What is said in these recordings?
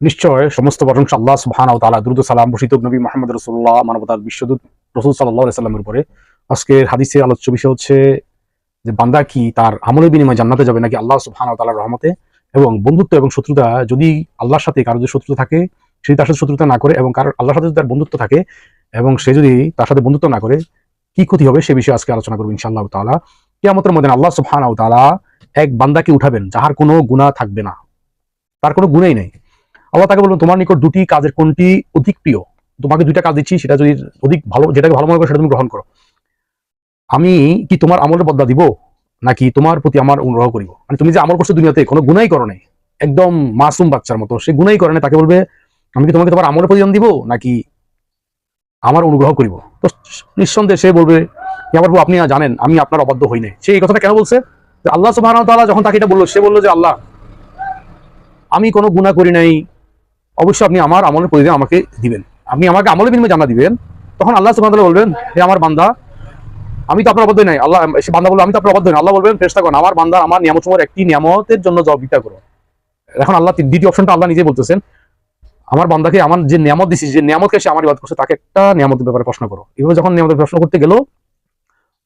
নিশ্চয় সমস্ত প্রশংসা আল্লাহ সুবহান ও তাআলা, দ্রুত সালাম বসিত নবী মোহাম্মদ রসুল্লাহ মানবতার বিশ্বদূত রসুল সাল্লাহ সাল্লামের উপরে। আজকের হাদিসের আলোচ্য বিষয় হচ্ছে যে বান্দা কি তার আমলের বিনিময়ে জান্নাতে যাবে নাকি আল্লাহ সুবহান ও তাআলার রহমতে? এবং বন্ধুত্ব এবং শত্রুতা যদি আল্লাহর সাথে কারও যদি শত্রুতা থাকে, সে তার সাথে শত্রুতা না করে এবং কারোর আল্লাহর সাথে যদি তার বন্ধুত্ব থাকে এবং সে যদি তার সাথে বন্ধুত্ব না করে, কি ক্ষতি হবে সে বিষয়ে আজকে আলোচনা করব ইনশাআল্লাহ তাআলা। কিয়ামতের মধ্যে আল্লাহ সুবহান ও তাআলা এক বান্দাকে উঠাবেন যাহার কোনো গুনাহ থাকবে না। তার কোনো গুণাই নেই। আল্লাহ তাকে বলবেন তোমার নিকট দুটি কাজের কোনটি অধিক প্রিয়? তোমাকে দুইটা কাজ দিচ্ছি, সেটা যদি অধিক ভালো, যেটাকে ভালো মনে করো, সেটা তুমি গ্রহণ করো। আমি কি তোমার আমলের বদলা দিব? নাকি তোমার প্রতি আমার অনুগ্রহ করিব? মানে তুমি যে আমল করছ দুনিয়াতে, কোনো গুনাই করো নাই। একদম মাসুম বাচ্চার মতো। সে গুনাই করে নাই, তাকে বলবে, আমি কি তোমাকে তোমার আমলের প্রতিদান দিব? নাকি আমার অনুগ্রহ করিব? তো নিঃসন্দেহে সে বলবে আমার আপনি জানেন, আমি আপনার অবাধ্য হই নাই। সে এই কথাটা কেন বলছে? আল্লাহ ওয়া যখন তাকে এটা বলল, সে বলল যে, আল্লাহ, আমি কোনো গুনাহ করি নাই অবশ্যই আপনি আমার আমলের প্রতিদিন আমাকে দিবেন। আপনি আমাকে আমলের বিনিময়ে জানা দিবেন। তখন আল্লাহ ওয়া বলবেন, হে আমার বান্দা, আমি তো আপনার অবাধ্য নাই। আল্লাহ, সে বান্দা বলবে আমি তো আপনার অবাধ্য নাই। আল্লাহ বলবেন চেষ্টা করুন আমার বান্দা, আমার নিয়ামত সময়ের একটি নিয়ামতের জন্য জবাবিতা করো। এখন আল্লাহ দ্বিতীয় অপশনটা আল্লাহ নিজে বলতেছেন, আমার বান্দাকে আমার যে নিয়ামত দিছি, যে নিয়ামতকে সে আমার ইবাদত করছে, তাকে একটা নিয়ামতের ব্যাপারে প্রশ্ন করো। এভাবে যখন নিয়ামতের প্রশ্ন করতে গেল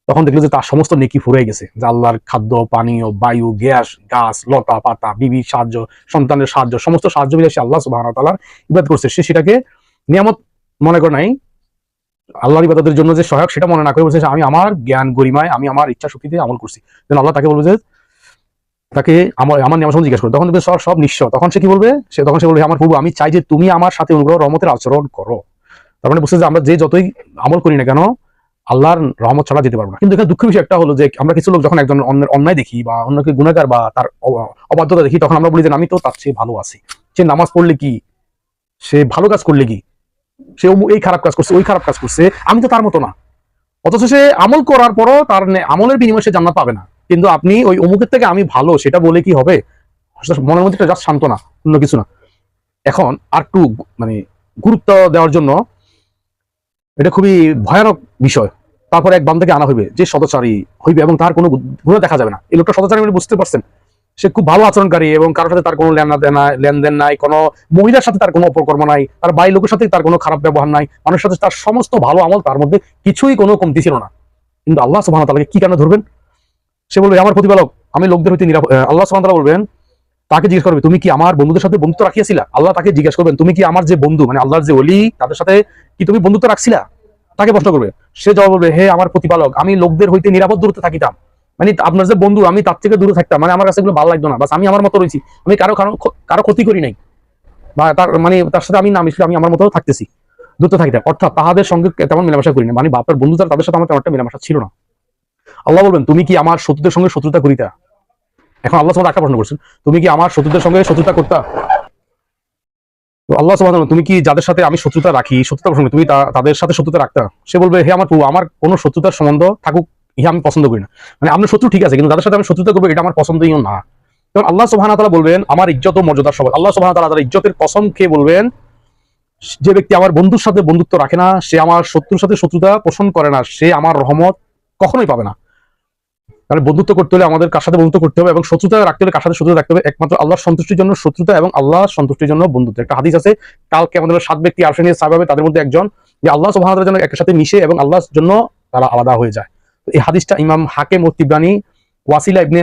তখন দেখল যে তার সমস্ত নেকি ফুরে গেছে, যে আল্লাহর খাদ্য, পানীয়, বায়ু, গ্যাস, গাছ, লতা, পাতা, বিবি, সাহায্য, সন্তানের সাহায্য, সমস্ত সাহায্য মিলে সে আল্লাহ সুবাহ তালার ইবাদ করছে। সে সেটাকে নিয়ামত মনে করে নাই, আল্লাহর ইবাদতের জন্য যে সহায়ক, সেটা মনে না করে বলছে আমি আমার জ্ঞান গরিমায়, আমি আমার ইচ্ছা শক্তিতে আমল করছি। যেন আল্লাহ তাকে বলবে যে তাকে আমার আমার নিয়ামত সম্বন্ধে জিজ্ঞাসা করো। তখন দেখবে সব সব নিঃস্ব। তখন সে কি বলবে? সে তখন সে বলবে, আমার প্রভু, আমি চাই যে তুমি আমার সাথে অনুগ্রহ, রহমতের আচরণ করো। তার মানে বুঝছে যে আমরা যে যতই আমল করি না কেন আল্লাহর রহমত ছাড়া যেতে পারব না। কিন্তু এখানে দুঃখের বিষয় একটা হলো যে, আমরা কিছু লোক যখন একজন অন্যের অন্যায় দেখি বা অন্যকে গুণাগার বা তার অবাধ্যতা দেখি, তখন আমরা বলি যে আমি তো তার চেয়ে ভালো আছি। সে নামাজ পড়লে কি? সে ভালো কাজ করলে কি? সে এই খারাপ কাজ করছে, ওই খারাপ কাজ করছে, আমি তো তার মতো না। অথচ সে আমল করার পরও তার আমলের বিনিময়ে সে জান্নাত পাবে না। কিন্তু আপনি ওই অমুকের থেকে, আমি ভালো, সেটা বলে কি হবে? মনের মধ্যে জাস্ট না, অন্য কিছু না। এখন আর একটু মানে গুরুত্ব দেওয়ার জন্য এটা খুবই ভয়ানক বিষয়। তারপরে এক বান্দাকে আনা হইবে, যে সদাচারী হইবে এবং তার কোনো গুণ দেখা যাবে না। এই লোকটা সদাচারী মানে বুঝতে পারছেন? সে খুব ভালো আচরণকারী এবং কারোর সাথে তার কোনো লেনা দেনা, লেনদেন নাই, কোনো মহিলার সাথে তার কোনো অপকর্ম নাই, তার বাড়ির লোকের সাথে তার কোনো খারাপ ব্যবহার নাই, মানুষের সাথে তার সমস্ত ভালো আমল তার মধ্যে কিছুই কোনো কমতি ছিল না। কিন্তু আল্লাহ সুবহানাহু ওয়া তাআলাকে কি কেন ধরবেন? সে বলবে, আমার প্রতিপালক, আমি লোকদের হইতে নিরাপদ আল্লাহ তাআলা বলবেন তাকে জিজ্ঞেস করবে, তুমি কি আমার বন্ধুদের সাথে বন্ধুত্ব রাখিয়াছিলা? আল্লাহ তাকে জিজ্ঞেস করবেন, তুমি কি আমার যে বন্ধু? মানে আল্লাহর যে অলি তাদের সাথে কি তুমি বন্ধুত্ব রাখছিলা? তাকে প্রশ্ন করবে। সে জবাব বলবে হে আমার প্রতিপালক, আমি লোকদের হইতে নিরাপদ দূরত্বে থাকিতাম। মানে আপনার যে বন্ধু, আমি তার থেকে দূরে থাকতাম। মানে আমার কাছে এগুলো ভালো লাগতো না। বাস আমি আমার মতো রয়েছি আমি কারও কারও কারও ক্ষতি করি নাই। বা তার মানে তার সাথে আমি না মিশলে আমি আমার মতো থাকতেছি। দূরত্বে থাকিতাম অর্থাৎ তাহাদের সঙ্গে তেমন মেলামেশা করি না মানে বাপের বন্ধু যারা, তাদের সাথে আমার তেমন একটা মেলামেশা ছিল না। আল্লাহ বলবেন, তুমি কি আমার শত্রুদের সঙ্গে শত্রুতা করিতা? এখন আল্লাহ তোমার একটা প্রশ্ন করছেন, তুমি কি আমার শত্রুদের সঙ্গে শত্রুতা করতা? আল্লাহ সুবহানাহু তুমি কি যাদের সাথে আমি শত্রুতা রাখি, শত্রুতা প্রসঙ্গে তুমি তাদের সাথে শত্রুতা রাখতা? সে বলবে, হে আমার প্রভু, আমার কোনো শত্রুতার সম্বন্ধ থাকুক, ইহা আমি পছন্দ করি না। মানে আপনার শত্রু ঠিক আছে, কিন্তু তাদের সাথে আমি শত্রুতা করব, এটা আমার পছন্দই না। এবং আল্লাহ সুবহানাহু তাআলা বলবেন, আমার ইজ্জত ও মর্যাদার সবাই আল্লাহ সুবহানাহু তাআলা তার ইজ্জতের কসম খেয়ে বলবেন, যে ব্যক্তি আমার বন্ধুর সাথে বন্ধুত্ব রাখে না, সে আমার শত্রুর সাথে শত্রুতা পোষণ করে না, সে আমার রহমত কখনোই পাবে না। কারণ বন্ধুত্ব করতে হলে আমাদের কার সাথে বন্ধুত্ব করতে হবে এবং শত্রুতা রাখতে হলে কার সাথে শত্রুতা রাখতে হবে? একমাত্র আল্লাহর সন্তুষ্টির জন্য শত্রুতা এবং আল্লাহ সন্তুষ্টির জন্য বন্ধুত্ব। একটা হাদিস আছে, কালকে আমাদের সাত ব্যক্তি আর্শনীয় সাহেব হবে তাদের মধ্যে একজন যে আল্লাহ তাআলার জন্য একের সাথে মিশে এবং আল্লাহর জন্য তারা আলাদা হয়ে যায়। এই হাদিসটা ইমাম হাকেম ও ওয়াসিলা ইবনে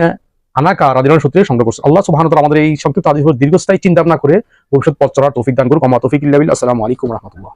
আনাকা রাদিয়াল্লাহু সূত্রে সংগ্রহ করছে। আল্লাহ সুবহানাহু ওয়া আমাদের এই সংক্ষিপ্ত হাদিস দীর্ঘস্থায়ী চিন্তা ভাবনা করে ভবিষ্যৎ পথ চলার তৌফিক দান করুক। আমা তৌফিক ইল্লা বিল্লাহ। আসসালামু আলাইকুম রাহমাতুল্লাহ।